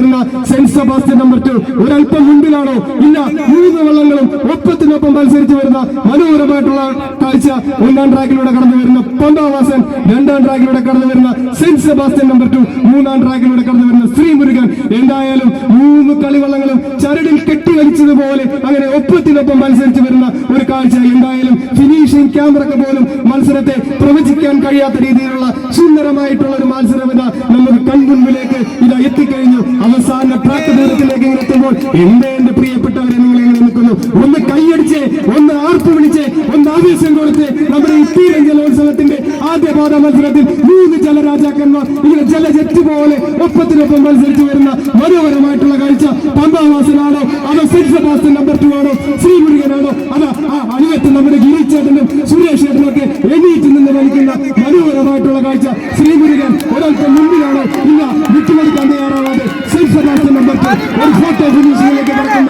വരുന്ന saint Sebastian number to ഒരല്പം മുൻപിലാണോ ഇല്ല. മൂന്ന് വള്ളങ്ങളും ഒപ്പത്തിനൊപ്പം മത്സരിച്ച് വരുന്ന മനോഹരമായിട്ടുള്ള കാഴ്ച ഒന്നാം ട്രാക്കിലൂടെ കടന്നു വരുന്ന പന്താവാസൻ രണ്ടാം ട്രാക്കിലൂടെ കടന്നു വരുന്ന സെന്റ് സെബാസ്റ്റ്യൻ നമ്പർ ടു മൂന്നാം ട്രാക്കിലൂടെ കടന്നു വരുന്ന ശ്രീമുരുകൻ. എന്തായാലും മൂന്ന് കളിവള്ളങ്ങളും ചരടിൽ കെട്ടി കെട്ടിവലിച്ചതുപോലെ അങ്ങനെ ഒപ്പത്തിനൊപ്പം മത്സരിച്ച് വരുന്ന ഒരു കാഴ്ച. എന്തായാലും ഫിനിഷിംഗ് ക്യാമറക്ക് പോലും മത്സരത്തെ പ്രവചിക്കാൻ കഴിയാത്ത രീതിയിലുള്ള സുന്ദരമായിട്ടുള്ള ഒരു മത്സരം ഇതാ എത്തിക്കഴിഞ്ഞു. അവസാന ട്രാക്ക് ദൂരത്തിലേക്ക് ഇങ്ങനെ എത്തുമ്പോൾ എന്റെ എന്റെ പ്രിയപ്പെട്ടവരെ നിങ്ങൾ എങ്ങനെ നിൽക്കുന്നു. ഒന്ന് കൈയടിച്ച് ഒന്ന് ആർപ്പ് വിളിച്ച് ഒന്ന് ആവേശം കൊടുത്ത് നമ്മുടെ ഈ ആദ്യ പാദ മത്സരത്തിൽ മൂന്ന് ജലരാജാക്കന്മാർ ഇങ്ങനെ ജലജറ്റ് പോലെ ഒപ്പത്തിനൊപ്പം മത്സരിച്ചു വരുന്ന മനോഹരമായിട്ടുള്ള കാഴ്ച പമ്പാവാസനാണോ അതോ സെന്റ് സെബാസ്റ്റ്യൻ നമ്പർ ടു ആണോ ശ്രീമുരുകനാണോ അതാ ആ അനുവത്ത് നമ്മുടെ ഗിരീച്ചേട്ടനും സുരേഷ് ചേട്ടനും ഒക്കെ എണീറ്റ് നിന്ന് വലിക്കുന്ന മനോഹരമായിട്ടുള്ള കാഴ്ച ശ്രീമുരുകൻ ഒരാൾക്ക് മുമ്പിലാണോ ഇല്ല വിട്ടുകൊടുക്കാൻ തയ്യാറാവാതെ സെന്റ് സെബാസ്റ്റ്യൻ നമ്പർ ടു ഒരു ഫോട്ടോ ഫിനിഷിംഗിലേക്ക് നടക്കുന്ന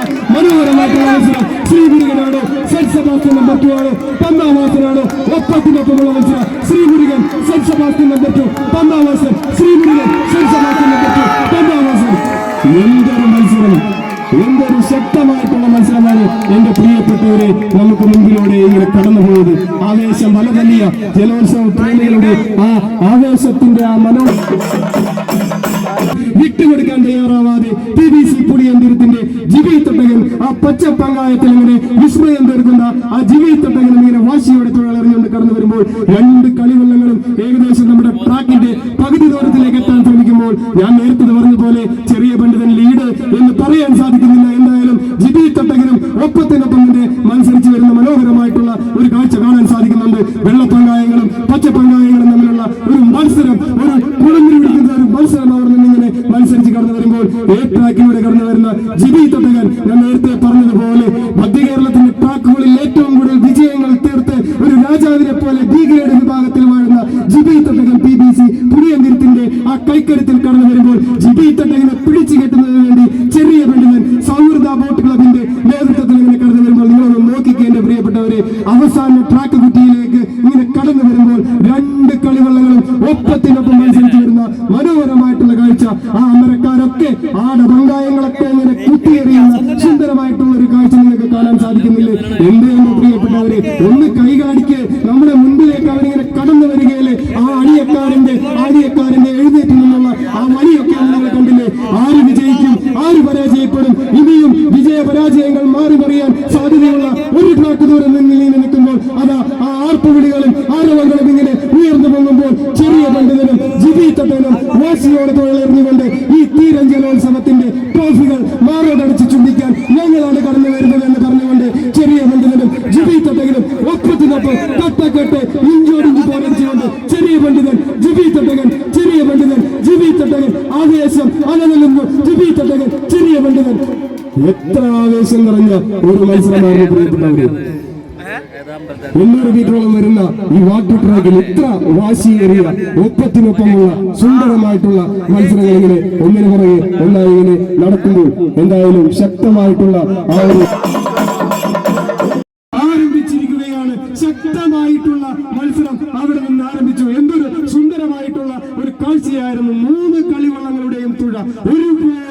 മനോഹരമായിട്ടുള്ള മത്സരം. ശ്രീമുരുകനാണോ സെന്റ് സെബാസ്റ്റ്യൻ നമ്പർ ടു ആണോ പമ്പാവാസനാണോ ഒപ്പത്തിനൊപ്പമുള്ള മത്സരം. Sreegurukan Saint Sebastian number two പന്നാം Vasan Sreegurukan Saint Sebastian number two Vasan എന്തൊരു മത്സരം. എന്തൊരു ശക്തമായിട്ടുള്ള മത്സരമാണ് എന്റെ പ്രിയപ്പെട്ടവരെ നമുക്ക് മുമ്പിലൂടെ ഇങ്ങനെ കടന്നുപോയത്. ആവേശം വല തല്ലിയ ജലോത്സവ പ്രേമികളുടെ ആ ആവേശത്തിന്റെ ആ മനോ വിട്ടുകൊടുക്കാൻ തയ്യാറാവാതെ പി ബി സി പുളിയന്തിരത്തിന്റെ ജിബി ആ പച്ച പങ്കായത്തിൽ ഇങ്ങനെ വിസ്മയം തീർക്കുന്ന ആ ജിബി ഇങ്ങനെ വാശിയോടെ തൊഴിലെറിഞ്ഞുകൊണ്ട് കടന്നു വരുമ്പോൾ രണ്ട് കളിവെള്ളങ്ങളും ഏകദേശം നമ്മുടെ ട്രാക്കിന്റെ പകുതി ദൂരത്തിലേക്ക് എത്താൻ ശ്രമിക്കുമ്പോൾ ഞാൻ നേരത്തെ പറഞ്ഞതുപോലെ പോലെ ചെറിയ പണ്ഡിതൻ ലീഡ് എന്ന് പറയാൻ സാധിക്കുന്നില്ല. എന്തായാലും ജിബി തട്ടകനും ഒപ്പത്തിനൊപ്പം മത്സരിച്ച് വരുന്ന മനോഹരമായിട്ടുള്ള ഒരു കാഴ്ച കാണാൻ സാധിക്കുന്നുണ്ട്. വെള്ളപ്പങ്കായങ്ങളും പച്ചപ്പങ്കായങ്ങളും തമ്മിലുള്ള ഒരു മത്സരം ഒരു കുളമിരി പിടിക്കുന്ന ഒരു മത്സരം അവർ നിന്നിങ്ങനെ മത്സരിച്ച് കടന്നു വരുമ്പോൾ എ ട്രാക്കിലൂടെ കടന്നു വരുന്ന ജിബി തട്ടകൻ ഞാൻ നേരത്തെ പറഞ്ഞതുപോലെ മധ്യ കേരളത്തിന്റെ ട്രാക്കുകളിൽ ഏറ്റവും കൂടുതൽ വിജയങ്ങൾ തീർത്ത് ഒരു രാജാവിനെ പോലെ ബി ഗ്രേഡ് വിഭാഗത്തിൽ വാഴുന്ന GB Thattakan P B C പുതിയന്തിരത്തിന്റെ ആ കൈക്കരുത്തിൽ കടന്നു വരുമ്പോൾ ജിബി തട്ടകനെ പിടിച്ചു കെട്ടുന്നതിന് വേണ്ടി ചെറിയ പണ്ഡിതൻ സൗഹൃദ ബോട്ട് ക്ലബിന്റെ നേതൃത്വത്തിൽ ഇങ്ങനെ കടന്നു വരുമ്പോൾ നിങ്ങളൊന്ന് നോക്കിക്കേണ്ട പ്രിയപ്പെട്ടവരെ. അവസാന ട്രാക്ക് കുറ്റിയിലേക്ക് ഇങ്ങനെ കടന്നു വരുമ്പോൾ രണ്ട് കളിവള്ളങ്ങളും ഒപ്പത്തിനൊപ്പം മത്സരിച്ച് വരുന്ന മനോഹരമായിട്ടുള്ള കാഴ്ച ആ അമരക്കാരൊക്കെ ആടപങ്കായങ്ങളൊക്കെ ഇങ്ങനെ കുത്തിയെറിയുന്ന സുന്ദരമായിട്ടുള്ള ഒരു കാഴ്ച നിങ്ങൾക്ക് കാണാൻ എന്റെ പ്രിയപ്പെട്ടവരെ ഒന്ന് കൈകാണിക്ക് നമ്മുടെ മുൻപിലേക്ക് അവരിങ്ങനെ കടന്നു വരികയല്ലേ? ആ അണിയക്കാരന്റെ ആടിയക്കാരന്റെ എഴുന്നേറ്റ് നിന്നുള്ള ആ വഴിയൊക്കെ നിങ്ങൾ കണ്ടില്ലേ? ആര് വിജയിക്കും ആര് പരാജയപ്പെടും? ഇനിയും വിജയ പരാജയങ്ങൾ മാറി പറയാൻ സാധ്യതയുള്ള ഒരു ട്രാക്ക് ദൂരം നിന്ന് നീങ്ങി നിൽക്കുമ്പോൾ അതാ ആ ആർപ്പുവിളികളും ആരവങ്ങളും ഇങ്ങനെ ഉയർന്നു പൊങ്ങുമ്പോൾ ചെറിയ പണ്ഡിതനും ജിബി തട്ടനും വാശിയോടെ തൊഴിലെറിഞ്ഞുകൊണ്ട് നിറഞ്ഞ ഒരു മത്സരമാണ് പ്രിയപ്പെട്ടവര് മുന്നൂറ് മീറ്ററോളം വരുന്ന ഈ വാട്ടർ ട്രാക്കിൽ ഇത്ര വാശിയേറിയ ഒപ്പത്തിനൊപ്പമുള്ള സുന്ദരമായിട്ടുള്ള മത്സരങ്ങൾ ഇങ്ങനെ ഒന്നിനു പുറകെ ഒന്നായി ഇങ്ങനെ നടക്കുമ്പോൾ എന്തായാലും ശക്തമായിട്ടുള്ള ആ ഒരു ആരംഭിച്ചിരിക്കുകയാണ്. ശക്തമായിട്ടുള്ള മത്സരം അവിടെ നിന്ന് ആരംഭിച്ചു. എന്തൊരു സുന്ദരമായിട്ടുള്ള ഒരു കാഴ്ചയായിരുന്നു. മൂന്ന് കളിവള്ളങ്ങളുടെയും തുഴ കുത്തിയെറിഞ്ഞുകൊണ്ട്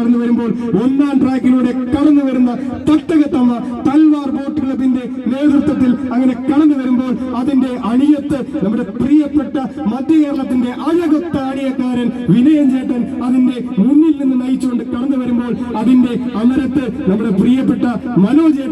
കടന്നു വരുമ്പോൾ ഒന്നാം ട്രാക്കിലൂടെ കടന്നു വരുന്ന തട്ടകത്തമ്മ തൽവാർ ബോട്ട് ക്ലബിന്റെ നേതൃത്വത്തിൽ അങ്ങനെ കടന്നു വരുമ്പോൾ അതിന്റെ അണിയത്ത് നമ്മുടെ പ്രിയപ്പെട്ട മധ്യ കേരളത്തിന്റെ അഴകൊത്ത അണിയക്കാരൻ വിനയൻ ചേട്ടൻ അതിന്റെ മുന്നിൽ നിന്ന് നയിച്ചുകൊണ്ട് കടന്നു വരുമ്പോൾ അതിന്റെ അമരത്ത് നമ്മുടെ പ്രിയപ്പെട്ട മനോജ്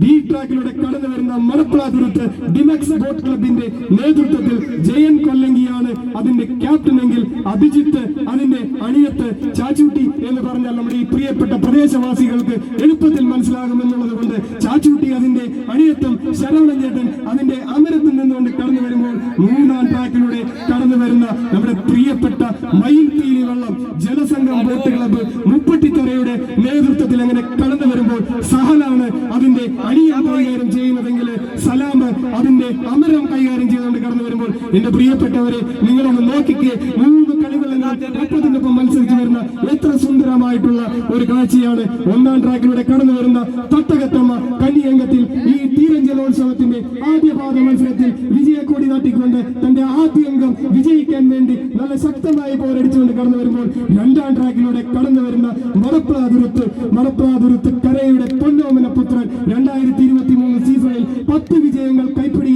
ബി ട്രാക്കിലൂടെ കടന്നു വരുന്ന മണപ്പുളാതുരത്ത് ഡിമക്സ് ബോട്ട് ക്ലബിന്റെ നേതൃത്വത്തിൽ ജയൻ കൊല്ലങ്കിയാണ് അതിന്റെ ക്യാപ്റ്റൻ എങ്കിൽ അഭിജിത്ത് അതിന്റെ അണിയത്ത് ചാച്ചൂട്ടി എന്ന് പറഞ്ഞാൽ നമ്മുടെ ഈ പ്രിയപ്പെട്ട പ്രദേശവാസികൾക്ക് എളുപ്പത്തിൽ മനസ്സിലാകുമെന്നുള്ളത് കൊണ്ട് ചാച്ചൂട്ടി അതിന്റെ അണിയത്തും ശരവണൻ ചേട്ടൻ അതിന്റെ അമരത്തിൽ നിന്നുകൊണ്ട് കടന്നു വരുമ്പോൾ മൂന്നാം ട്രാക്കിലൂടെ കടന്നു വരുന്ന നമ്മുടെ പ്രിയപ്പെട്ട മയിൽ തീരി വെള്ളം ജലസംഘം ബോട്ട് ക്ലബ്ബ് മുപ്പട്ടിത്തറയുടെ നേതൃത്വത്തിൽ അങ്ങനെ കടന്നു വരുമ്പോൾ സഹലാണ് അതിന്റെ അണിയം കൈകാര്യം ചെയ്യുന്നതെങ്കിൽ സലാം അതിന്റെ അമരം കൈകാര്യം ചെയ്തുകൊണ്ട് കടന്നു വരുമ്പോൾ എന്റെ പ്രിയപ്പെട്ടവരെ നിങ്ങളൊന്ന് നോക്കിക്കേ. മൂന്ന് കളിവെള്ളങ്ങൾ ഒപ്പത്തിനൊപ്പം മത്സരിച്ചു വരുന്ന എത്ര സുന്ദരമായിട്ടുള്ള ഒരു കാഴ്ചയാണ്. ഒന്നാം ട്രാക്കിലൂടെ കടന്നു വരുന്ന തട്ടകത്തമ്മ കന്നിയംഗത്തിൽ ഈ തീരഞ്ചലോത്സവത്തിന്റെ ആദ്യ ആദ്യപാദ മത്സരത്തിൽ വിജയക്കൊടി നാട്ടിക്കൊണ്ട് തന്റെ ആദ്യ അംഗം വിജയിക്കാൻ വേണ്ടി നല്ല ശക്തമായി പോരടിച്ചുകൊണ്ട് കടന്നു വരുമ്പോൾ രണ്ടാം ട്രാക്കിലൂടെ കടന്നു വരുന്ന മടപ്രാതുരത്ത് മടപ്രാതുരത്ത് കരയുടെ പൊന്നോമന പുത്രൻ രണ്ടായിരത്തി ഇരുപത്തി മൂന്ന് സീസണിൽ പത്ത് വിജയങ്ങൾ കൈപ്പിടിയിൽ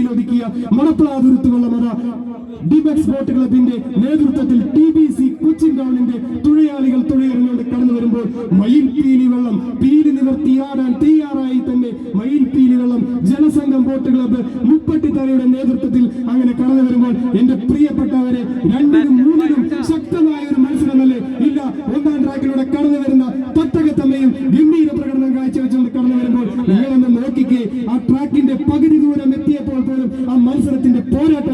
മടപ്രാതുരത്ത് മത ഡിബക്സ് ബോട്ട് ക്ലബിന്റെ നേതൃത്വത്തിൽ ടി ബി സി കൊച്ചിൻ ടൗണിന്റെ തുഴയാളികൾ തുഴയെറിഞ്ഞുകൊണ്ട് കടന്നു വരുമ്പോൾ മയിൽ പീലി വെള്ളം പീലി നിവർത്തിയാടാൻ തയ്യാറായി തന്നെ മയിൽ പീലി വെള്ളം ജനസംഘം ബോട്ട് ക്ലബ്ബ് മുപ്പട്ടിത്തറയുടെ നേതൃത്വത്തിൽ അങ്ങനെ കടന്നു വരുമ്പോൾ എന്റെ പ്രിയപ്പെട്ടവരെ രണ്ടിനും മൂന്നിനും ശക്തമായ ഒരു മത്സരമല്ലേ? ഇല്ല ഒന്നാം ട്രാക്കിലൂടെ കടന്നു വരുന്ന തട്ടകത്തമ്മയും ഗംഭീര പ്രകടനം കാഴ്ചവെച്ചുകൊണ്ട് കടന്നു വരുമ്പോൾ നിങ്ങളൊന്ന് നോക്കിക്കേ ആ ട്രാക്കിന്റെ പകുതി ആ മത്സരത്തിന്റെ പോരാട്ട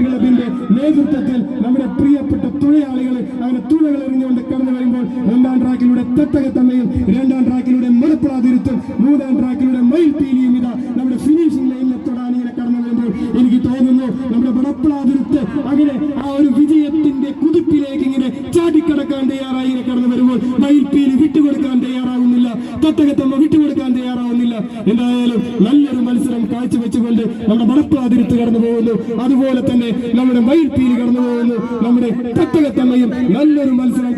ക്ലബിന്റെ നേതൃത്വത്തിൽ നമ്മുടെ പ്രിയപ്പെട്ട തുഴയാളികൾ അങ്ങനെ തുഴകൾ എറിഞ്ഞുകൊണ്ട് കടന്നു വരുമ്പോൾ രണ്ടാം ട്രാക്കിലൂടെ തട്ടകത്തമ്മയും രണ്ടാം ട്രാക്കിലൂടെ മലപ്പുറാതിരുത്തും മൂന്നാം ട്രാക്കിലൂടെ മയിൽ പീലിയും ഇതാ നമ്മുടെ ഫിനിഷിംഗ് ലൈനിൽ തൊടാൻ ഇങ്ങനെ കടന്നു വരുമ്പോൾ എനിക്ക് തോന്നുന്നു നമ്മുടെ മണപ്പുറാതിരുത്ത് അങ്ങനെ ആ ഒരു വിജയത്തിന്റെ കുതിപ്പിലേക്ക് ചാടിക്കടക്കാൻ തയ്യാറായി കടന്നു വരുമ്പോൾ മയിൽപ്പീലി പീലി വിട്ടുകൊടുക്കാൻ തയ്യാറാവുന്നില്ല. തത്തകത്തമ്മ വിട്ടുകൊടുക്കാൻ തയ്യാറാവുന്നില്ല. എന്തായാലും നല്ലൊരു മത്സരം കാഴ്ചവെച്ചുകൊണ്ട് നമ്മുടെ മണപ്പാതിരുത്ത് കടന്നു പോകുന്നു. അതുപോലെ തന്നെ നമ്മുടെ മയിൽപ്പീലി പീലി കടന്നു പോകുന്നു. നമ്മുടെ തത്തകത്തമ്മയും നല്ലൊരു മത്സരം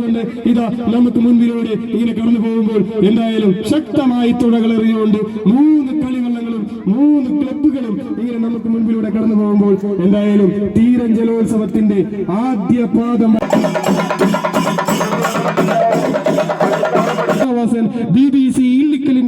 കാഴ്ചവെച്ചുകൊണ്ട് ഇതാ നമുക്ക് മുൻപിലൂടെ ഇങ്ങനെ കടന്നു പോകുമ്പോൾ എന്തായാലും ശക്തമായി തുഴകൾ എറിഞ്ഞുകൊണ്ട് മൂന്ന് കളിവള്ളങ്ങളും മൂന്ന് ക്ലബുകളും ഇങ്ങനെ നമുക്ക് മുൻപിലൂടെ കടന്നു പോകുമ്പോൾ എന്തായാലും തീരം ജലോത്സവത്തിന്റെ ആദ്യ പാദം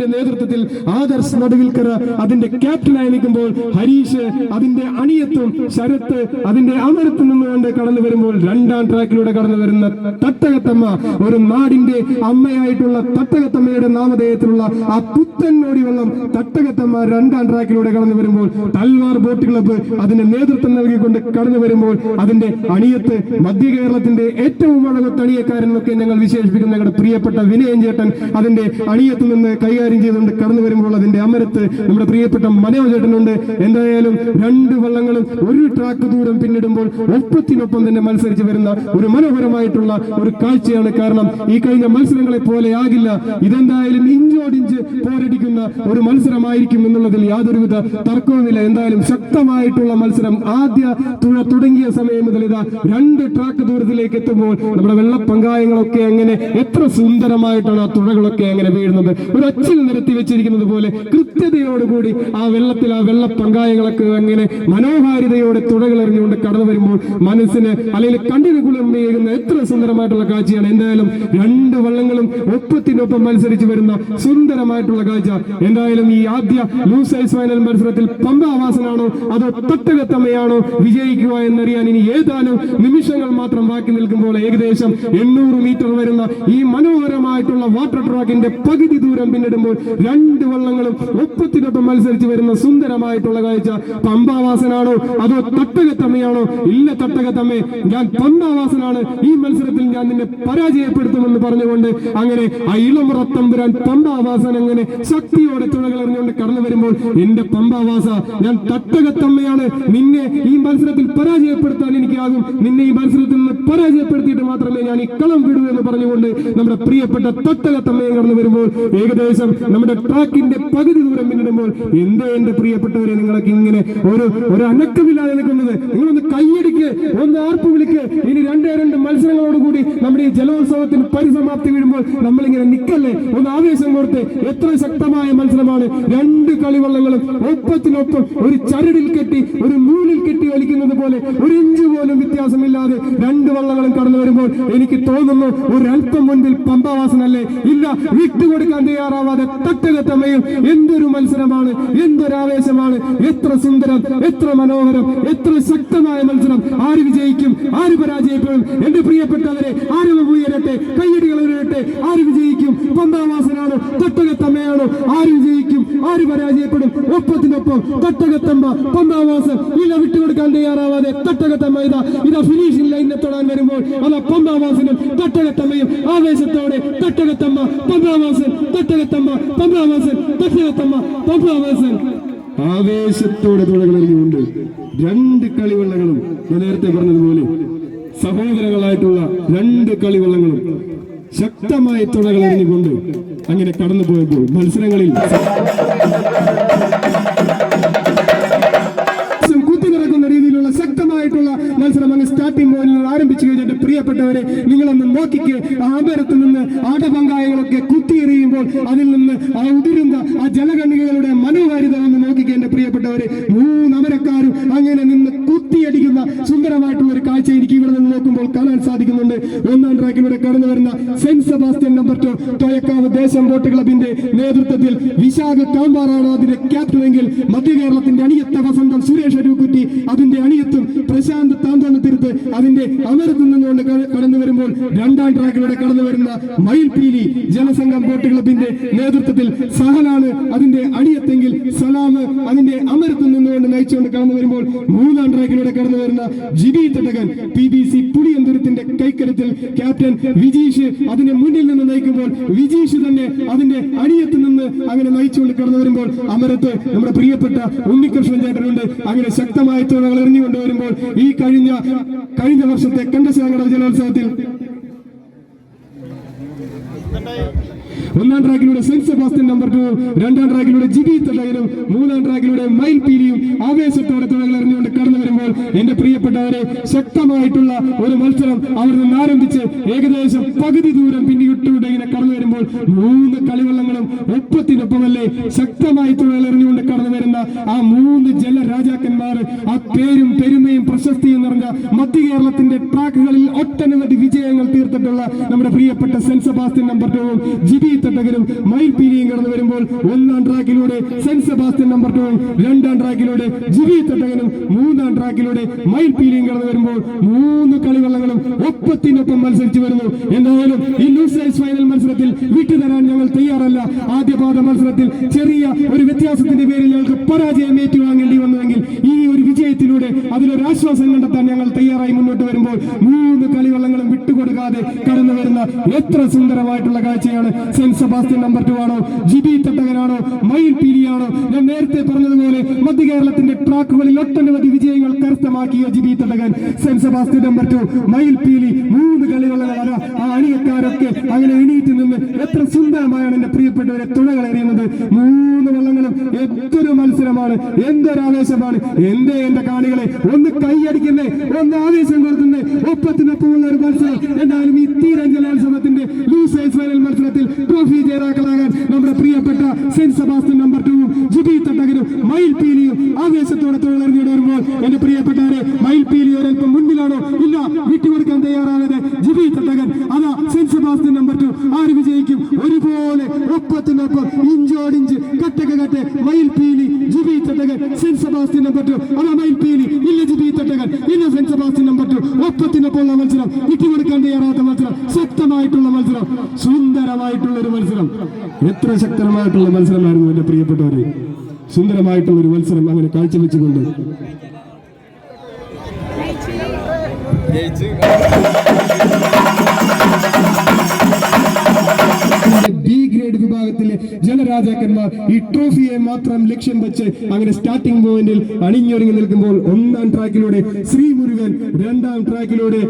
ഇല്ലിക്കലിന്റെ നേതൃത്വത്തിൽ ആദർശ് നടുവിൽക്കര അതിന്റെ ക്യാപ്റ്റനായി നിൽക്കുമ്പോൾ ഹരീഷ് അതിന്റെ അണിയത്തും ശരത്ത് അതിന്റെ അമരത്ത് നിന്നുകൊണ്ട് കടന്നു വരുമ്പോൾ രണ്ടാം ട്രാക്കിലൂടെ കടന്നു വരുന്ന തട്ടകത്തമ്മ ഒരു നാടിന്റെ അമ്മയായിട്ടുള്ള തട്ടകത്തമ്മയുടെ നാമധേയത്തിലുള്ള ആ പുത്തൻ ഓടിവെള്ളം തട്ടകത്തമ്മ രണ്ടാം ട്രാക്കിലൂടെ കടന്നു വരുമ്പോൾ തൽവാർ ബോട്ട് ക്ലബ്ബ് അതിന്റെ നേതൃത്വം നൽകിക്കൊണ്ട് കടന്നു വരുമ്പോൾ അതിന്റെ അണിയത്ത് മധ്യ കേരളത്തിന്റെ ഏറ്റവും വളരെ തണിയക്കാരൻ എന്നൊക്കെ ഞങ്ങൾ വിശേഷിപ്പിക്കുന്ന ഞങ്ങളുടെ പ്രിയപ്പെട്ട വിനയൻ ചേട്ടൻ അതിന്റെ അണിയത്ത് നിന്ന് കൈകാര്യം ചെയ്തുകൊണ്ട് കടന്നു വരുമ്പോൾ അതിന്റെ അമരത്ത് നമ്മുടെ പ്രിയപ്പെട്ട മനോജ് ചേട്ടനുണ്ട് എന്തായാലും രണ്ട് വള്ളങ്ങളും ഒരു ട്രാക്ക് ദൂരം പിന്നിടുമ്പോൾ ഒപ്പത്തിനൊപ്പം തന്നെ മത്സരിച്ച് വരുന്ന ഒരു മനോഹരമായിട്ടുള്ള ഒരു കാഴ്ചയാണ് കാരണം ഈ കഴിഞ്ഞ മത്സരങ്ങളെ പോലെ ആകില്ല. ഇതെന്തായാലും ഇഞ്ചോടിഞ്ച് പോരടിക്കുന്ന ഒരു മത്സരമായിരിക്കും എന്നുള്ളതിൽ യാതൊരുവിധ തർക്കവുമില്ല. എന്തായാലും ശക്തമായിട്ടുള്ള മത്സരം ആദ്യ തുഴ തുടങ്ങിയ സമയം മുതൽ ഇതാ രണ്ട് ട്രാക്ക് ദൂരത്തിലേക്ക് എത്തുമ്പോൾ നമ്മുടെ വെള്ളപ്പങ്കായങ്ങളൊക്കെ എങ്ങനെ എത്ര സുന്ദരമായിട്ടാണ് ആ തുഴകളൊക്കെ അങ്ങനെ വീഴുന്നത്. ഒരു അച്ചിൽ നിരത്തി വെച്ചിരിക്കുന്നത് പോലെ കൃത്യതയോടുകൂടി ആ വെള്ളത്തിൽ ആ വെള്ള പങ്കായകളൊക്കെ അങ്ങനെ മനോഹാരിതയോടെ തുഴകൾ എറിഞ്ഞുകൊണ്ട് കടന്നു വരുമ്പോൾ മനസ്സിന് അല്ലെങ്കിൽ കണ്ണിന് കുളിർമയേകുന്ന എത്ര സുന്ദരമായിട്ടുള്ള കാഴ്ചയാണ്. എന്തായാലും രണ്ട് വള്ളങ്ങളും ഒപ്പത്തിനൊപ്പം മത്സരിച്ച് വരുന്ന സുന്ദരമായിട്ടുള്ള കാഴ്ച. എന്തായാലും ഈ ആദ്യ ലൂസൈസ് ഫൈനൽ മത്സരത്തിൽ പമ്പാവാസനാണോ അതോ തട്ടകത്തമ്മയാണോ വിജയിക്കുക എന്നറിയാൻ ഇനി ഏതാനും നിമിഷങ്ങൾ മാത്രം ബാക്കി നിൽക്കുമ്പോൾ ഏകദേശം എണ്ണൂറ് മീറ്റർ വരുന്ന ഈ മനോഹരമായിട്ടുള്ള വാട്ടർ ട്രാക്കിന്റെ പകുതി ദൂരം പിന്നിടുമ്പോൾ രണ്ട് വള്ളങ്ങളും ഒപ്പത്തിനൊപ്പം മത്സരിച്ച് വരുന്ന സുന്ദരമായിട്ടുള്ള കാഴ്ച. പമ്പാവാസനാണോ? അതോ തട്ടകത്തമ്മയാണോ? ഇല്ല തട്ടകത്തമ്മേ ഞാൻ പമ്പാവാസനാണ്. ഈ മത്സരത്തിൽ ഞാൻ നിന്നെ പരാജയപ്പെടുത്തുമെന്ന് പറഞ്ഞുകൊണ്ട് അങ്ങനെ ആ വരാൻ പമ്പാവാസൻ അങ്ങനെ ശക്തിയോടെ തുഴകൾ എറിഞ്ഞുകൊണ്ട് കടന്നു വരുമ്പോൾ എന്റെ പമ്പാവാസ ഞാൻ തട്ടകത്തമ്മയാണ്. നിന്നെ ഈ മത്സരത്തിൽ പരാജയപ്പെടുത്താൻ എനിക്കാകും. നിന്നെ ഈ മത്സരത്തിൽ നിന്ന് പരാജയപ്പെടുത്തിയിട്ട് മാത്രമേ ഞാൻ ഈ കളം വിടൂ എന്ന് പറഞ്ഞുകൊണ്ട് നമ്മുടെ പ്രിയപ്പെട്ട തട്ടകത്തമ്മയെ കടന്നു വരുമ്പോൾ ഏകദേശം നമ്മുടെ ട്രാക്കിന്റെ പകുതി ദൂരം പിന്നിടുമ്പോൾ എന്തോ എന്റെ പ്രിയപ്പെട്ടവരെ നിങ്ങളൊക്കെ ഇങ്ങനെ ഒരു ഒരു അനക്കമില്ലാതെ നിൽക്കുന്നത്. നിങ്ങളൊന്ന് കൈയടിക്ക് ഒന്ന് ആർപ്പ് വിളിക്ക്. ഇനി രണ്ടേ രണ്ട് മത്സരങ്ങളോടുകൂടി നമ്മുടെ ഈ ജലോത്സവത്തിന് പരിസമാപ്തി വീഴുമ്പോൾ നമ്മളിങ്ങനെ നിൽക്കല്ലേ? ഒന്ന് ആവേശം കൊടുത്ത് എത്ര ശക്തമായ മത്സരമാണ്. രണ്ട് കളിവള്ളങ്ങളും ഒപ്പത്തിനൊപ്പം ഒരു ചരടിൽ കെട്ടി ഒരു നൂലിൽ കെട്ടി വലിക്കുന്നത് പോലെ ഒരു ഇഞ്ച് പോലും വ്യത്യാസമില്ലാതെ രണ്ട് വള്ളങ്ങളും കടന്നു വരുമ്പോൾ എനിക്ക് തോന്നുന്നു ഒരല്പം മുൻപിൽ പമ്പാവാസനല്ലേ? ഇല്ല വിട്ടുകൊടുക്കാൻ തയ്യാറാവാതെ തട്ടകത്തമ്മയും എന്തൊരു മത്സരമാണ് എന്തൊരു ആവേശമാണ് എത്ര സുന്ദരം എത്ര മനോഹരം എത്ര ശക്തമായ മത്സരം. ആര് വിജയിക്കും ആര് പരാജയപ്പെടും? എന്റെ പ്രിയപ്പെട്ടവരെ ആര് ഉയരട്ടെ കയ്യടികൾ ഉയരട്ടെ ആര് വിജയിക്കും? പന്താവാസനാണോ തൊട്ടകത്തമ്മയാണോ ആര് വിജയിക്കും ആര് പരാജയപ്പെടും? ഒപ്പത്തിനൊപ്പം തൊട്ടകത്തമ്മ പന്താവാസൻ ഇല വിട്ടുകൊടുക്കാൻ തയ്യാറാവാതെ തൊട്ടകത്തമ്മ ഇതാ ഇതാ ഫിനിഷിംഗ് ലൈനിനെ തൊടാൻ വരുമ്പോൾ അതാ പന്താവാസനും തൊട്ടകത്തമ്മയും ആവേശത്തോടെ തൊട്ടകത്തമ്മ പന്താവാസൻ തൊട്ടകത്തമ്മ പന്താവാസൻ തൊട്ടകത്തമ്മ പന്താവാസൻ ആവേശത്തോടെ തുഴകളെറിഞ്ഞുകൊണ്ട് രണ്ട് കളിവള്ളങ്ങളും നേരത്തെ പറഞ്ഞതുപോലെ സഹോദരങ്ങളായിട്ടുള്ള രണ്ട് കളിവള്ളങ്ങളും ശക്തമായി തുഴകളെറിഞ്ഞുകൊണ്ട് അങ്ങനെ കടന്നു പോയപ്പോൾ മത്സരങ്ങളിൽ കുത്തി നടക്കുന്ന രീതിയിലുള്ള ശക്തമായിട്ടുള്ള മത്സരം അങ്ങ് സ്റ്റാർട്ടിംഗ് പോയിന്റിൽ ആരംഭിച്ചു. പ്രിയപ്പെട്ടവരെ നിങ്ങളൊന്ന് നോക്കിക്ക്. ആമരത്ത് നിന്ന് ആടപങ്കായങ്ങളൊക്കെ കുത്തിയെറിയുമ്പോൾ അതിൽ നിന്ന് ആ ഉതിരുന്ന ആ ജലകണികകളുടെ മനോഹാരിത ഒന്ന് നോക്കിക്ക് പ്രിയപ്പെട്ടവരെ. മൂന്നമരക്കാരും അങ്ങനെ നിന്ന് കുത്തിയടിക്കുന്ന സുന്ദരമായിട്ടുള്ള ഒരു കാഴ്ച എനിക്ക് ഇവിടെ നിന്ന് നോക്കുമ്പോൾ കാണാൻ സാധിക്കുന്നുണ്ട്. ഒന്നാം ട്രാക്കിലൂടെ കടന്നു വരുന്ന Saint Sebastian number two Thoyakkavu ദേശം ബോട്ട് ക്ലബിന്റെ നേതൃത്വത്തിൽ വിശാഖ കാമ്പാറാണ് അതിന്റെ ക്യാപ്റ്റൻ എങ്കിൽ മധ്യ കേരളത്തിന്റെ അണിയത്ത വസന്തം സുരേഷ് അരൂക്കുറ്റി അതിന്റെ അണിയത്തും പ്രശാന്ത് താന്തോണത്തിരുത്ത് അതിന്റെ അമരത്തിൽ നിന്നുകൊണ്ട് കടന്നു വരുമ്പോൾ രണ്ടാം ട്രാക്കിലൂടെ കടന്നു വരുന്ന മയിൽപീലി ജനസംഘം ബോട്ട് ക്ലബിന്റെ നേതൃത്വത്തിൽ സഹലാണ് അതിന്റെ അണിയത്തെങ്കിൽ സലാം അതിന്റെ അമരത്തിൽ നിന്നുകൊണ്ട് നയിച്ചുകൊണ്ട് കടന്നു വരുമ്പോൾ മൂന്നാം ട്രാക്കിലൂടെ കടന്നു വരുന്ന GB Thattakan P B C പുളിയന്തുരത്തിന്റെ കൈക്കരുത്തിൽ ക്യാപ്റ്റൻ വിജീഷ് അതിന്റെ മുന്നിൽ നിന്ന് നയിക്കുമ്പോൾ വിജീഷ് തന്നെ അതിന്റെ അടിയത്ത് നിന്ന് അങ്ങനെ നയിച്ചുകൊണ്ട് കടന്നു വരുമ്പോൾ അമരത്ത് നമ്മുടെ പ്രിയപ്പെട്ട ഉണ്ണികൃഷ്ണൻ ചേട്ടനുണ്ട്. അങ്ങനെ ശക്തമായ തുഴകൾ എറിഞ്ഞുകൊണ്ട് വരുമ്പോൾ ഈ കഴിഞ്ഞ കഴിഞ്ഞ വർഷത്തെ കണ്ടശാങ്കട ജലോത്സവത്തിൽ ഒന്നാം ട്രാക്കിലൂടെ സെന്റ് സെബാസ്റ്റ്യൻ നമ്പർ ടു രണ്ടാം ട്രാക്കിലൂടെ ജിബി തടയനും മൂന്നാം ട്രാക്കിലൂടെ മൈൽ പീലിയും ആവേശത്തോടെ തുഴകൾ എറിഞ്ഞുകൊണ്ട് കടന്നു വരുമ്പോൾ എന്റെ പ്രിയപ്പെട്ടവരെ ശക്തമായിട്ടുള്ള ഒരു മത്സരം അവർ നിന്ന് ആരംഭിച്ച് ഏകദേശം പകുതി ദൂരം പിന്നിവിട്ടുകൊണ്ട് ഇങ്ങനെ കടന്നു വരുമ്പോൾ മൂന്ന് കളിവള്ളങ്ങളും ഒപ്പത്തിനൊപ്പമല്ലേ ശക്തമായി തുഴകൾ എറിഞ്ഞുകൊണ്ട് കടന്നു വരുന്ന ആ മൂന്ന് ജലരാജാക്കന്മാർ ആ പേരും പെരുമയും പ്രശസ്തിയും നിറഞ്ഞ മധ്യ കേരളത്തിന്റെ ട്രാക്കുകളിൽ ഒട്ടനവധി വിജയങ്ങൾ തീർത്തിട്ടുള്ള നമ്മുടെ പ്രിയപ്പെട്ട സെന്റ് സെബാസ്റ്റ്യൻ നമ്പർ ടൂവും ജിബി തട്ടകരും മൈൽ പീലിയും കടന്നു വരുമ്പോൾ ഒന്നാം ട്രാക്കിലൂടെ സെന്റ് സെബാസ്റ്റ്യൻ നമ്പർ ടൂവും രണ്ടാം ട്രാക്കിലൂടെ ജിബി തട്ടകനും മൂന്നാം ട്രാക്കിലൂടെ മൈൽ പീലിയും കടന്നു വരുമ്പോൾ മൂന്ന് കളിവള്ളങ്ങളും ഒപ്പത്തിനൊപ്പം മത്സരിച്ചു വരുന്നു. എന്തായാലും ഈ ലൂസൈസ് ഫൈനൽ മത്സരത്തിൽ വിട്ടുതരാൻ ഞങ്ങൾ തയ്യാറല്ല. ആദ്യപാദ മത്സരത്തിൽ ചെറിയ ഒരു വ്യത്യാസത്തിന്റെ പേരിൽ ഞങ്ങൾക്ക് പരാജയം ഏറ്റുവാങ്ങേണ്ടി വന്നുവെങ്കിൽ ഈ ഒരു വിജയത്തിലൂടെ അതിലൊരു ആശ്വാസം കണ്ടെത്താൻ ഞങ്ങൾ തയ്യാറായി മുന്നോട്ട് വരുമ്പോൾ മൂന്ന് കളിവള്ളങ്ങളും വിട്ടുകൊടുക്കാതെ കടന്നു വരുന്ന എത്ര സുന്ദരമായിട്ടുള്ള കാഴ്ചയാണ് സെന്റ് സെബാസ്റ്റ്യൻ നമ്പർ ടു ആണോ? ജിബി തട്ടകനാണോ? മയിൽ പീലിയാണോ ഞാൻ നേരത്തെ പറഞ്ഞതുപോലെ മധ്യ കേരളത്തിന്റെ ട്രാക്കുകളിൽ ഒട്ടനവധി വിജയങ്ങൾ കരസ്ഥമാക്കിയ GB Thattakan Saint Sebastian number two Mayil Peeli മൂന്ന് കളികളുള്ള വര. ആ അണിയക്കാരൊക്കെ അങ്ങനെ എണീറ്റ് നിന്ന് എത്ര സുന്ദരമായാണ് എന്റെ പ്രിയപ്പെട്ടവരെ തുണകൾ എറിയുന്നത് മൂന്ന് വള്ളങ്ങളും. എന്തൊരു മത്സരമാണ്. എന്തൊരു ആവേശമാണ് എന്റെ എന്റെ കാണികളെ? ഒന്ന് കൈയടിക്കുന്നേ ഒന്ന് ആവേശം കൊടുക്കുന്നേ ഒപ്പത്തിനൊപ്പമുള്ള ഒരു മത്സരം. എന്നാലും ഈ തീരൻ ജലോത്സവത്തിന്റെ ലൂസേഴ്സ് ഫൈനൽ മത്സരത്തിൽ ട്രോഫി ജേതാക്കളാകാൻ നമ്മുടെ പ്രിയപ്പെട്ട സെന്റ് സെബാസ്റ്റ്യൻ നമ്പർ ടൂവും ജിബി തട്ടകനും മയിൽ പീലിയും ആവേശത്തോടെ തൊഴിലെറിഞ്ഞിട്ട് വരുമ്പോൾ എന്റെ പ്രിയപ്പെട്ടവരെ മയിൽ പീലി ഒരൽപ്പം മുൻപിലാണോ ഇല്ല വിട്ടുകൊടുക്കാൻ തയ്യാറാകാതെ ജിബി തട്ടകൻ അതാ സെന്റ് സെബാസ്റ്റ്യൻ നമ്പർ ടു ആര് വിജയിക്കും ഒരുപോലെ ഒപ്പത്തിനൊപ്പം ഇഞ്ചോടിഞ്ച് Kattaka കട്ടെ Mayil Peeli GB Thattakan Saint Sebastian number two അതാ മയിൽ പീലി ഇല്ല ജിബി തട്ടകൻ ഇല്ല സെന്റ് സെബാസ്റ്റ്യൻ നമ്പർ ടു ഒപ്പത്തിനൊപ്പമുള്ള മത്സരം വിട്ടുകൊടുക്കാൻ തയ്യാറാത്ത മത്സരം ശക്തമായിട്ടുള്ള മത്സരം സുന്ദരമായിട്ടുള്ള ഒരു മത്സരം എത്ര ശക്തമായിട്ടുള്ള മത്സരമായിരുന്നു എന്റെ പ്രിയപ്പെട്ടവര്. സുന്ദരമായിട്ടുള്ള ഒരു മത്സരം അങ്ങനെ കാഴ്ചവെച്ചുകൊണ്ട്. ബി ഗ്രേഡ് വിഭാഗത്തിലെ ജനരാജാക്കന്മാർ ഈ ട്രോഫിയെ മാത്രം ലക്ഷ്യം വെച്ച് അങ്ങനെ സ്റ്റാർട്ടിംഗ് പോയിന്റിൽ അണിഞ്ഞൊരുങ്ങി നിൽക്കുമ്പോൾ ഒന്നാം ട്രാക്കിലൂടെ ശ്രീമുരുകൻ രണ്ടാം ട്രാക്കിലൂടെ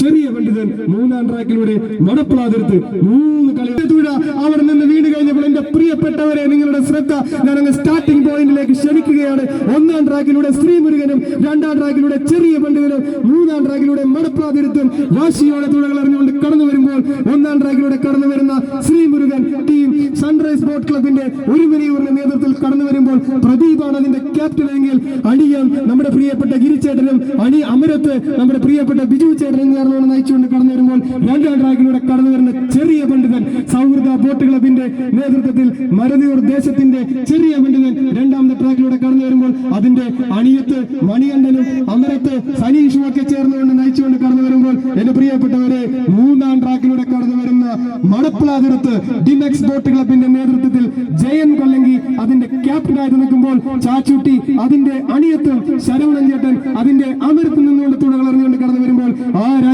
ചെറിയ പണ്ഡിതൻ മൂന്നാം ട്രാക്കിലൂടെ മടപ്പിളാതിർത്ത് മൂന്ന് കളി. തുഴ അവിടെ നിന്ന് വീണ് കഴിഞ്ഞപ്പോൾ എന്റെ പ്രിയപ്പെട്ടവരെ നിങ്ങളുടെ ശ്രദ്ധ ഞാൻ അങ്ങ് സ്റ്റാർട്ടിംഗ് പോയിന്റിലേക്ക് ക്ഷണിക്കുകയാണ്. ഒന്നാം ട്രാക്കിലൂടെ ശ്രീമുരുകനും രണ്ടാം ട്രാക്കിലൂടെ ചെറിയ പണ്ഡിതനും മൂന്നാം ട്രാക്കിലൂടെ മടപ്പിളാതിരുത്തും വാശിയോടെ തുഴകൾ അറിഞ്ഞുകൊണ്ട് കടന്നു വരുമ്പോൾ ഒന്നാം ട്രാക്കിലൂടെ കടന്നു വരുന്ന ശ്രീമുരുകൻ ടീം സൺറൈസ് ബോട്ട് ക്ലബിന്റെ ഒരുമനിയൂറിന്റെ നേതൃത്വത്തിൽ കടന്നു വരുമ്പോൾ പ്രദീപാണ് അതിന്റെ ക്യാപ്റ്റൻ എങ്കിൽ അണിയം നമ്മുടെ പ്രിയപ്പെട്ട ഗിരിച്ചേട്ടനും അണി അമരത്ത് നമ്മുടെ പ്രിയപ്പെട്ട ബിജു ചേട്ടനും ചേർന്ന് നയിച്ചുകൊണ്ട് കടന്നു വരുമ്പോൾ രണ്ടാം ട്രാക്കിലൂടെ കടന്നു വരുന്ന ചെറിയ പണ്ഡിതൻ സൗഹൃദ ബോട്ട് ക്ലബിന്റെ നേതൃത്വത്തിൽ മരതിയൂർ ദേശത്തിന്റെ ചെറിയ പണ്ഡിതൻ രണ്ടാമത്തെ ട്രാക്കിലൂടെ കടന്നു വരുമ്പോൾ അതിന്റെ അണിയത്ത് മണികണ്ഠനും അമരത്ത് സനീഷും ഒക്കെ ചേർന്നുകൊണ്ട് നയിച്ചുകൊണ്ട് കടന്നു വരുമ്പോൾ എന്റെ പ്രിയപ്പെട്ടവരെ മൂന്നാം ട്രാക്കിലൂടെ കടന്നു വരുന്ന മണപ്പിളാതിരത്ത് ഡിമെക്സ് ബോട്ട് ക്ലബിന്റെ നേതൃത്വത്തിൽ ജയൻ കൊല്ലങ്കി അതിന്റെ ക്യാപ്റ്റനായിട്ട് നിൽക്കുമ്പോൾ ചാച്ചൂട്ടി അതിന്റെ അണിയത്തും ശരവണൻ ചേട്ടൻ അതിന്റെ അമരത്ത് നിന്നുകൊണ്ട് തുണകൾ എറിഞ്ഞുകൊണ്ട് കടന്നു വരുമ്പോൾ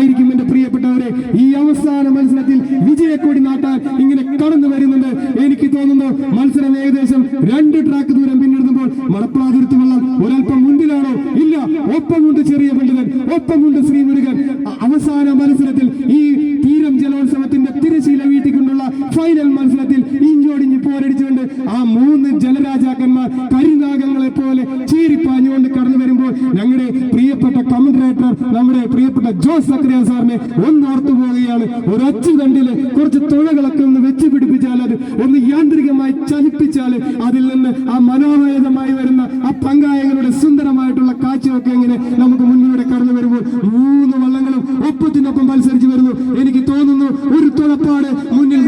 ആരായിരിക്കും എന്റെ പ്രിയപ്പെട്ടവരെ. ഈ അവസാന മത്സരത്തിൽ വിജയക്കൊടി നാട്ടാൻ ഇങ്ങനെ കടന്നു വരുന്നുണ്ട് എനിക്ക് തോന്നുന്നു മത്സരം ഏകദേശം രണ്ട് ട്രാക്ക് ദൂരം പിന്നിടുമ്പോൾ മണപ്പിളാതിരുത്ത് വെള്ളം ഒരല്പം മുൻപിലാണോ? ഇല്ല. ഒപ്പമുണ്ട് ചെറിയ പണ്ഡിതൻ ഒപ്പമുണ്ട് ശ്രീ മുരുകൻ അവസാന മത്സരത്തിൽ ഈ തീരം ജലോത്സവത്തിന്റെ തിരശീല വീട്ടിക്കൊണ്ടുള്ള ഫൈനൽ മത്സരത്തിൽ ഇഞ്ചോടിഞ്ഞ് പോരടിച്ചുകൊണ്ട് ആ മൂന്ന് ജലരാജാക്കന്മാർ കരിനാഗങ്ങളെ പോലെ ചീറിപ്പാഞ്ഞുകൊണ്ട് കടന്നു വരുമ്പോൾ ഞങ്ങളുടെ പ്രിയപ്പെട്ട കമന്റേറ്റർ നമ്മുടെ പ്രിയപ്പെട്ട ജോസ് സക്രിയ സാറിനെ ഒന്ന് ഓർത്തു പോവുകയാണ്. ഒരു അച്ചു കണ്ടിൽ കുറച്ച് തുഴകളൊക്കെ ഒന്ന് വെച്ച് പിടിപ്പിച്ചാൽ അത് ഒന്ന് യാന്ത്രികമായി ചലിപ്പിച്ചാൽ അതിൽ നിന്ന് ആ മനോഹരമായി വരുന്ന ആ പങ്കായകളുടെ സുന്ദരമായിട്ടുള്ള കാഴ്ചയൊക്കെ എങ്ങനെ നമുക്ക് മുന്നിലൂടെ കടന്നു വരുമ്പോൾ മൂന്ന് വള്ളങ്ങളും ഒപ്പത്തിനൊപ്പം മത്സരിച്ച് വരുന്നു. എനിക്ക് തോന്നുന്നു ഒരു തുഴപ്പാട് മുന്നിൽ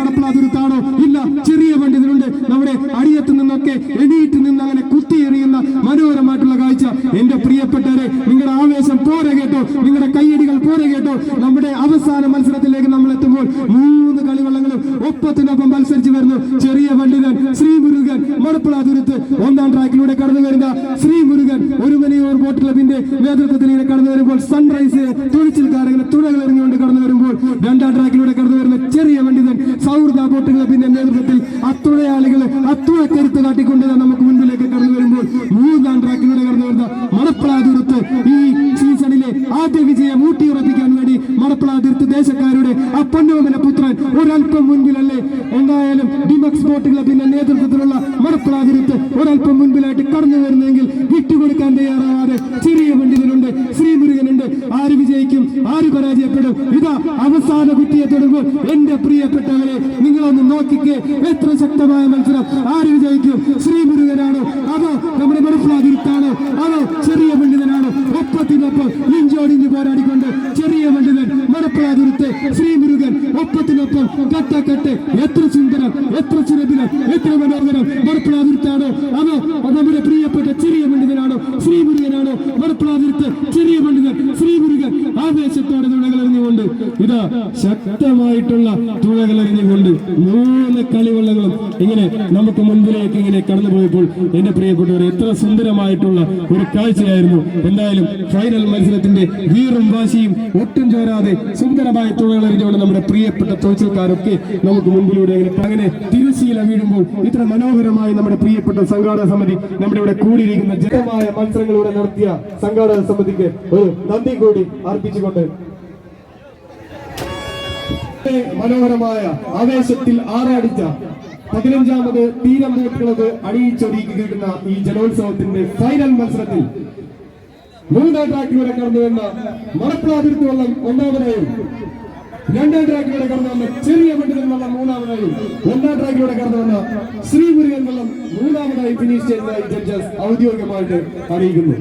നിങ്ങളുടെ കയ്യടികൾ പോരെ കേട്ടോ. നമ്മുടെ അവസാന മത്സരത്തിലേക്ക് നമ്മൾ എത്തുമ്പോൾ മൂന്ന് കളിവള്ളങ്ങളും ഒപ്പത്തിനൊപ്പം മത്സരിച്ച് വരുന്നു. ചെറിയ പണ്ഡിതൻ ശ്രീമുരുകൻ മടപ്പിളാതുരത്ത് ഒന്നാം ട്രാക്കിലൂടെ കടന്നു വരുന്ന ശ്രീ മുരുകൻ ഒരു മണിയൂർ ബോട്ട് ക്ലബിന്റെ നേതൃത്വത്തിൽ ഇങ്ങനെ കടന്നു വരുമ്പോൾ സൺറൈസ് തൊഴിച്ചിൽക്കാരങ്ങനെ തുഴകൾ എറിഞ്ഞുകൊണ്ട് കടന്നു വരുമ്പോൾ രണ്ടാം ട്രാക്കിലൂടെ കടന്നു വരുന്ന ചെറിയ പണ്ഡിതൻ സൗഹൃദ ബോട്ട് ക്ലബിന്റെ നേതൃത്വത്തിൽ അത്തുഴയാളികൾ അത്തുഴക്കരുത്ത് കാട്ടിക്കൊണ്ട് നമുക്ക് മുൻപിലേക്ക് കടന്നു വരുമ്പോൾ മൂന്നാം ട്രാക്കിലൂടെ കടന്നു വരുന്ന മണപ്പിളാതുരത്ത് ഈ സീസണിലെ ആദ്യ വിജയം ഊട്ടിയുറപ്പിക്കാൻ വേണ്ടി മണപ്പിളാതുരത്ത് ദേശക്കാരുടെ ആ പൊന്നോമന പുത്രൻ ഒരല്പം മുൻപിലല്ലേ? എന്തായാലും ഡിമക്സ് ബോട്ട് ക്ലബിന്റെ നേതൃത്വത്തിലുള്ള മണപ്പിളാതിരുത്ത് ഒരല്പം മുൻപിലായിട്ട് കടന്നു വരുന്നെങ്കിൽ വിട്ടുകൊടുക്കാൻ തയ്യാറാവാതെ ചെറിയ പണ്ഡിതനുണ്ട് ശ്രീമുരുകനുണ്ട്. ആര് വിജയിക്കും ആര് പരാജയപ്പെടും? ഇതാ അവസാന കുട്ടിയെ തുടങ്ങും എന്റെ പ്രിയപ്പെട്ടവരെ നിങ്ങളൊന്ന് നോക്കിക്കേ. എത്ര ശക്തമായ മത്സരം. ആര് വിജയിക്കും? ശ്രീമുരുകനാണോ? അതോ നമ്മുടെ മറപ്പിലാതിരുത്താണോ അതോ ചെറിയ പണ്ഡിതനാണോ? ഒപ്പത്തിനൊപ്പം ഇഞ്ചോടിഞ്ച് പോരാടിക്കൊണ്ട് ചെറിയ പണ്ഡിതൻ മറപ്പിലാതിരുത്ത് ശ്രീമുരുകൻ ഒപ്പത്തിനൊപ്പം കട്ടക്കട്ട് എത്ര സുന്ദരം എത്ര സുരഭിലം എത്ര മനോഹരം. മണപ്പിളാതിരുത്താണോ അതോ നമ്മുടെ പ്രിയപ്പെട്ട ചെറിയ പണ്ഡിതനാണോ? ശ്രീമുരുകനാണോ? മണപ്പിളാതിരുത്ത് ചെറിയ പണ്ഡിതൻ ശ്രീമുരുകൻ. ആവേശത്തോടെ തുണകളെറിഞ്ഞുകൊണ്ട് ഇതാ ശക്തമായിട്ടുള്ള തുണകളെറിഞ്ഞുകൊണ്ട് മൂന്ന് കളിവള്ളങ്ങളും ഇങ്ങനെ നമുക്ക് മുൻപിലേക്ക് ഇങ്ങനെ കടന്നു പോയപ്പോൾ എന്റെ പ്രിയപ്പെട്ടവർ സുന്ദരമായിട്ടുള്ള ഒരു കാഴ്ചയായിരുന്നു. എന്തായാലും ഫൈനൽ മത്സരത്തിന്റെ വീറും വാശിയും ഒട്ടും ചോരാതെ സുന്ദരമായ തുണകളെറിഞ്ഞുകൊണ്ട് നമ്മുടെ പ്രിയപ്പെട്ട തൊഴിൽക്കാരൊക്കെ നമുക്ക് മുമ്പിലൂടെ അങ്ങനെ തിരുശീല വീഴുമ്പോൾ ഇത്ര മനോഹരമായി നമ്മുടെ പ്രിയപ്പെട്ട സംഘാടക സമിതി നമ്മുടെ ഇവിടെ കൂടിയിരിക്കുന്ന ജനമായ മത്സരങ്ങളിലൂടെ നടത്തിയ സംഘാടക സമിതിക്ക് ഒരു നന്ദി കൂടി അർപ്പിച്ചുകൊണ്ട് മനോഹരമായ ആവേശത്തിൽ ആറാടിച്ച പതിനഞ്ചാമത് തീരം ബോട്ടുകളത് അണിയിച്ചൊരുക്കിയിരിക്കുന്ന ഈ ജലോത്സവത്തിന്റെ ഫൈനൽ മത്സരത്തിൽ മൂന്നാം ട്രാക്കിലൂടെ കടന്നു വന്ന മണപ്പിളാതിർത്തി വള്ളം ഒന്നാമതായും രണ്ടാം ട്രാക്കിലൂടെ കടന്നു വന്ന ചെറിയ മണ്ഡലം വള്ളം മൂന്നാമതായും ഒന്നാം ട്രാക്കിലൂടെ കടന്നു വന്ന ശ്രീമുരുകൻ വള്ളം മൂന്നാമതായി ഫിനിഷ് ചെയ്തതായി ജഡ്ജസ് ഔദ്യോഗികമായിട്ട് അറിയിക്കുന്നു.